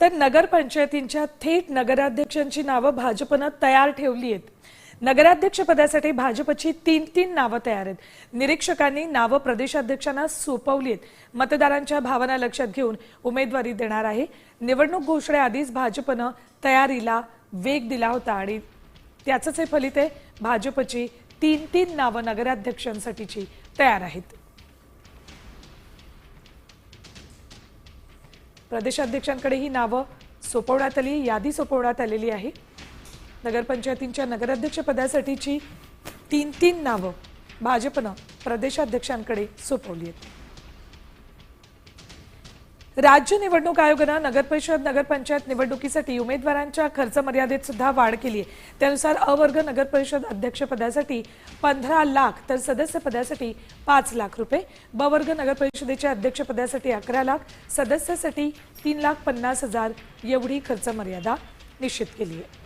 तर नगरपंचायतींच्या थेट नगराध्यक्षांची नावं भाजपनं तयार ठेवली आहेत. नगराध्यक्ष पदासाठी भाजपची तीन तीन नावं तयार आहेत. निरीक्षकांनी नावं प्रदेशाध्यक्षांना सोपवली आहेत. मतदारांच्या भावना लक्षात घेऊन उमेदवारी देणार आहे. निवडणूक घोषणेआधीच भाजपनं तयारीला वेग दिला होता आणि त्याचंच हे फलित आहे. भाजपची तीन तीन नावं नगराध्यक्षांसाठीची तयार आहेत. प्रदेशाध्यक्षांकडे ही नावं सोपवण्यात आली यादी सोपवण्यात आलेली आहे. नगरपंचायतींच्या नगराध्यक्षपदासाठीची तीन तीन नावं भाजपनं प्रदेशाध्यक्षांकडे सोपवली आहेत. राज्य निवडणूक आयोगानं नगरपरिषद नगरपंचायत निवडणुकीसाठी उमेदवारांच्या खर्च मर्यादेत सुद्धा वाढ केली आहे. त्यानुसार अवर्ग नगरपरिषद अध्यक्षपदासाठी पंधरा लाख तर सदस्यपदासाठी पाच लाख रुपये ब वर्ग नगरपरिषदेच्या अध्यक्षपदासाठी अकरा लाख सदस्यासाठी तीन लाख पन्नास हजार एवढी खर्च मर्यादा निश्चित केली आहे.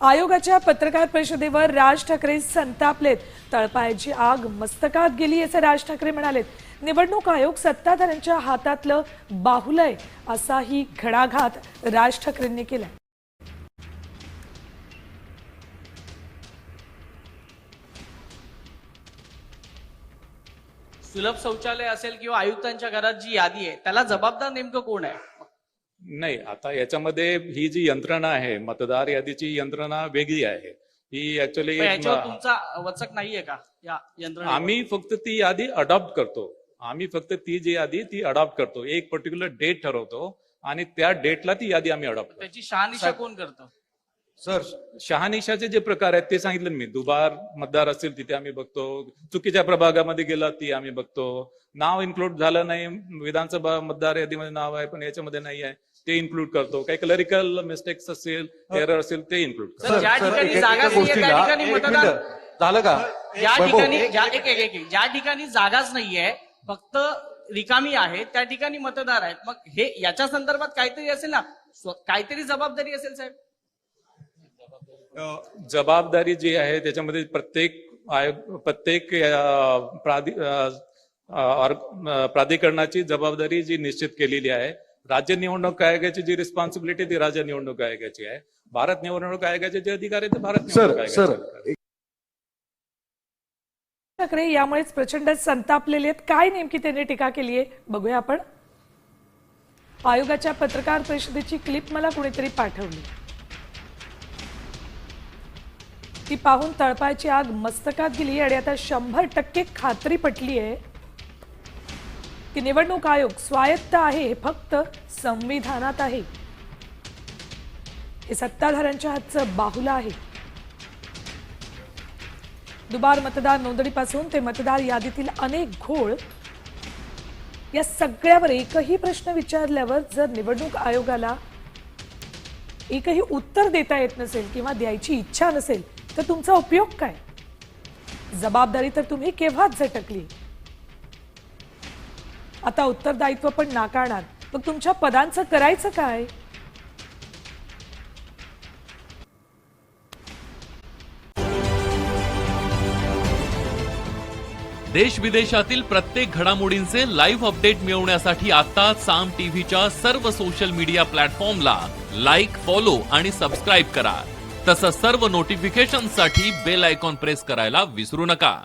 आयोगाच्या पत्रकार परिषदेवर राज ठाकरे संतापलेत. तळपायाची आग मस्तकात गेली असं राज ठाकरे म्हणालेत. निवडणूक आयोग सत्ताधाऱ्यांच्या हातातलं बाहुलय असाही घडाघात राज ठाकरेंनी केलाय. सुलभ शौचालय असेल किंवा आयुक्तांच्या घरात जी यादी आहे त्याला जबाबदार नेमकं कोण आहे? नाही आता याच्यामध्ये ही जी यंत्रणा आहे मतदार यादीची यंत्रणा वेगळी आहे. ही ऍक्च्युली तुमचा वचक नाहीये का या यंत्रणा आम्ही फक्त ती यादी अडॉप्ट करतो. आम्ही फक्त ती जी यादी ती अडॉप्ट करतो. एक पर्टिक्युलर डेट ठरवतो आणि त्या डेटला ती यादी आम्ही अडॉप्ट करतो. त्याची शहानिशा कोण करतं? सर शहानिशाचे जे प्रकार आहेत ते सांगितलं मी. दुबार मतदार असतील तिथे आम्ही बघतो. चुकीच्या प्रभागामध्ये गेला ती आम्ही बघतो. नाव इन्क्लूड झालं नाही. विधानसभा मतदार यादीमध्ये नाव आहे पण याच्यामध्ये नाही आहे. ते इन्क्लूड करतो. काही क्लरिकल मिस्टेक्स असेल एरर असेल ते इन्क्लूड सर, ज्या ठिकाणी जागा नाहीये, त्या ठिकाणी एक मतदान- मिनिट झालं का? ज्या वैभव, ठिकाणी ज्या एक एक एक एक, ज्या ठिकाणी जागाच नाहीये फक्त रिकामी आहे त्या ठिकाणी मतदार आहेत. मग हे याच्या संदर्भात काहीतरी असेल ना? स्व- काहीतरी जबाबदारी असेल साहेब? जबाबदारी जी आहे त्याच्यामध्ये प्रत्येक आयोग प्रत्येक अं, प्राधि- अं, ऑर्ग- अं, प्राधिकरणाची जबाबदारी जी निश्चित केलेली आहे राज्य निवडणूक आयोगाची जी रिस्पॉन्सिबिलिटी ती राज्य निवडणूक आयोगाची आहे. भारत निवडणूक आयोगाचे जे अधिकार आहेत ते भारत निवडणूक. ठाकरे यामुळेच प्रचंड संतापलेले आहेत काय नेमकी त्यांनी टीका केली आहे? बघूया आपण. आयोगाच्या पत्रकार परिषदेची क्लिप मला कुणीतरी पाठवली. ती पाहून तळपायची आग मस्तकात गेली आणि आता शंभर टक्के खात्री पटली आहे. की निवडणूक आयोग स्वायत्त आहे हे फक्त संविधानात आहे. हे सत्ताधाऱ्यांच्या हातचं बाहुलं आहे. दुबार मतदार नोंदणीपासून ते मतदार यादीतील अनेक घोळ या सगळ्यावर एकही प्रश्न विचारल्यावर जर निवडणूक आयोगाला एकही उत्तर देता येत नसेल किंवा द्यायची इच्छा नसेल तर तुमचा उपयोग काय? जबाबदारी तर तुम्ही केव्हाच झटकली? आता उत्तरदायित्व पण नाकारणार. मग तुमच्या पदांचं करायचं काय? देश विदेशातील प्रत्येक घडामोडींचे लाईव्ह अपडेट मिळवण्यासाठी आता साम टीव्हीच्या सर्व सोशल मीडिया प्लॅटफॉर्मला लाईक फॉलो आणि सबस्क्राईब करा. तसंच सर्व नोटिफिकेशनसाठी बेल आयकॉन प्रेस करायला विसरू नका.